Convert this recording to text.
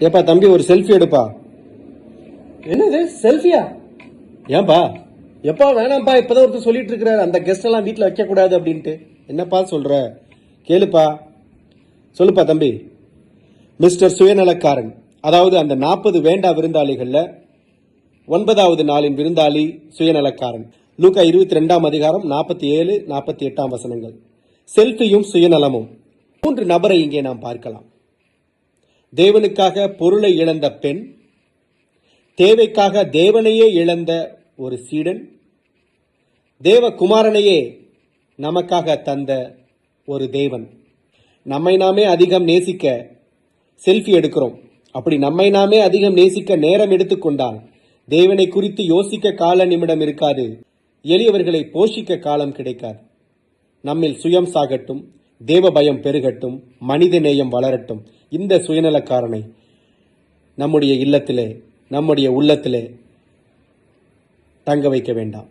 ஏப்பா தம்பி ஒரு செல்ஃபி எடுப்பா. என்னது செல்ஃபியா ஏன்பா? எப்பா வேணாம்ப்பா இப்பதான் ஒருத்தர் சொல்லிட்டு இருக்கிறாரு அந்த கெஸ்ட் எல்லாம் வீட்ல வைக்க கூடாது அப்படின்ட்டு. என்னப்பா சொல்ற? கேளுப்பா. சொல்லுப்பா தம்பி. மிஸ்டர் சுயநலக்காரன். அதாவது அந்த நாற்பது வேண்டா விருந்தாளிகள்ல ஒன்பதாவது நாளின் விருந்தாளி சுயநலக்காரன். லூக்கா இருபத்தி ரெண்டாம் அதிகாரம் நாற்பத்தி ஏழு நாற்பத்தி எட்டாம் வசனங்கள். செல்ஃபியும் சுயநலமும். மூன்று நபரை இங்கே நாம் பார்க்கலாம். தேவனுக்காக பொருளை இழந்த பெண் தேவைக்காக தேவனையே இழந்த ஒரு சீடன் தேவகுமாரனையே நமக்காக தந்த ஒரு தேவன். நம்மை நாமே அதிகம் நேசிக்க செல்ஃபி எடுக்கிறோம். அப்படி நம்மை நாமே அதிகம் நேசிக்க நேரம் எடுத்துக்கொண்டால் தேவனை குறித்து யோசிக்க கால நிமிடம் இருக்காது. எளியவர்களை போஷிக்க காலம் கிடைக்காது. நம்மில் சுயம் சாகட்டும். தேவ பயம் பெருகட்டும் மனித நேயம் வளரட்டும். இந்த சுயநலக்காரனை நம்முடைய இல்லத்திலே நம்முடைய உள்ளத்திலே தங்க வைக்க வேண்டாம்.